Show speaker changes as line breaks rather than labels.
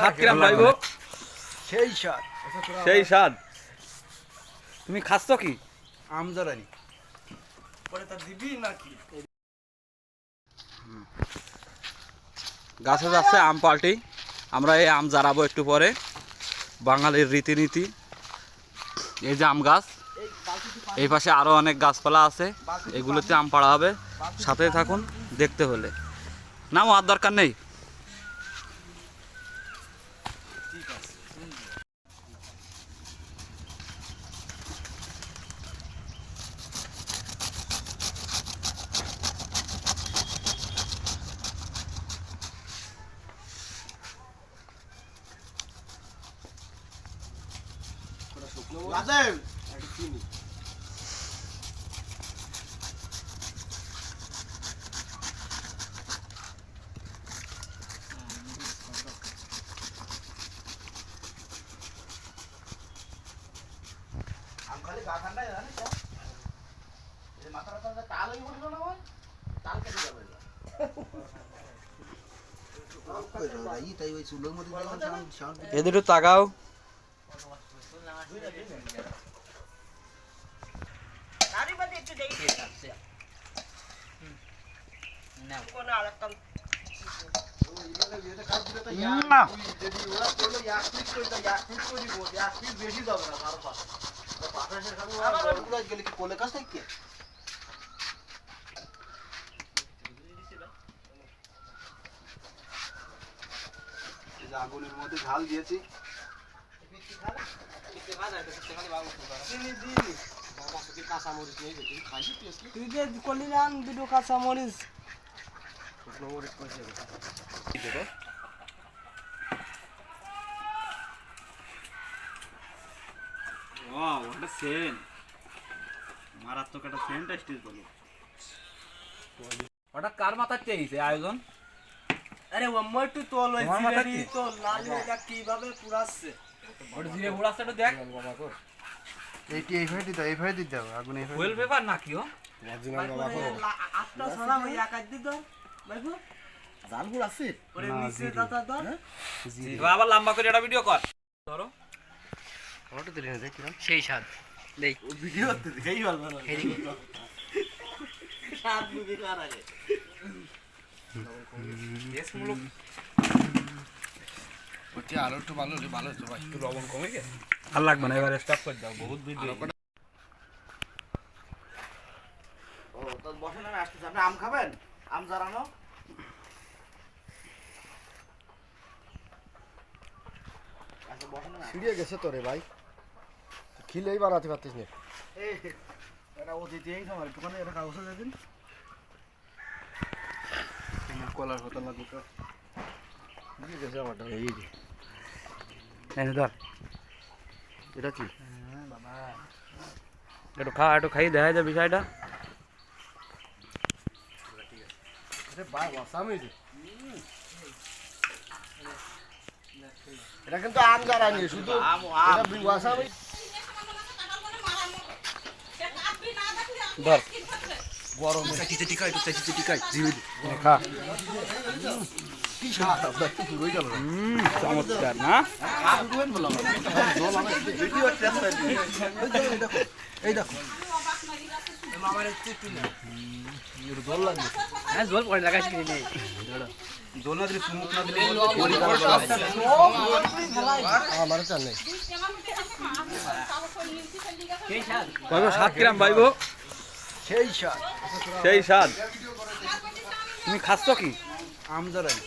সাত গ্রাম
সেই স্বাদ।
সেই স্বাদ। তুমি খাচ্ছ কি?
আমজারানি পরে তা দিবি
গাছে যাচ্ছে আম পাল্টি। আমরা এই আম জারাবো একটু পরে। বাঙালির রীতিনীতি। এই যে আম গাছ এই পাশে আরও অনেক গাছপালা আছে। এগুলোতে আম পাড়া হবে। সাথে থাকুন দেখতে হলে। নাম আর দরকার নেই।
রাজেব আম খালি গা ঠান্ডা জানিস তো? এই মাথাটা তো তাল হয়ে পড়ল না।
এদের
যদি ওরা করল এক পিস করে এক পিস করে দিব এক পিস বেশি যাবে না কারও পাশে। আগুনের মধ্যে ঝাল দিয়েছি
তুই যে করলি না দুটো কাঁচা মরিচ
ওয়াও একটা সেন্ট মারাত্মক একটা সেন্ট স্টেজ বলো। ওটা কার মাথার চেয়েছে আয়োজন?
আরে ওম্মা একটু তোল নালি এটা কীভাবে পুরাচ্ছে
ওটা জিরে গুড়াচ্ছে একটু দেখ।
এইটি এইভাবে দিতে এইভাবে দিতে হবে আগুন এইভাবে
ওয়েল পেপার না কি ও?
আটটা ছাড়া ওই এক আধ দিত ভাইবো
জালগুলো আছে?
ওরে নিচে দাদা দর
এবার আবার লম্বা করে একটা ভিডিও কর। ধরো।
ফটো দিলে না দেখলাম
সেই স্বাদ। দেই
ভিডিও করতে দেখেই ভালো ভালো
সাত বুঝি কার আগে।
দেশমূলক
হচ্ছে আরও একটু ভালো হলে ভালো হতো ভাই।
একটু লবণ কমে গেছে। আর লাগবে না এবার স্টপ করে দাও। বহুত ভিডিও
ও তো বসে না আসতেছে। আপনি আম খাবেন? আম জারানো আচ্ছা বসে না।
গেছে তো রে ভাই। খিলেই বানাতে পারতিস না।
এই এটা অতিথি এই সময় একটুখানি এটা কাগজে দিয়ে দিন। কলার হতো লাগবে তো?
ছিড়িয়ে গেছে আমারটা এই যে।
এনে ধর।
এটা কি?
একটু খা একটু খাই দেখা যায় বিষয়টা।
এটা কিন্তু আম শুধু
আম আম
এটা ওয়াসামি
ধর।
গরম। চাইতে টিকাই তো চাইতে টিকাই জিবি খা। কি স্বাদ আপনার তো পুরোই গেল। না
চমৎকার না?
এই দেখো
হ্যাঁ জল পড়ে
দোলনা দিলে চুমুক না দিলে
আমার চাল নেই।
সেই স্বাদ
কত সাত গ্রাম পাইবো?
সেই স্বাদ।
সেই স্বাদ। তুমি খাচ্ছ কি?
আমজারানি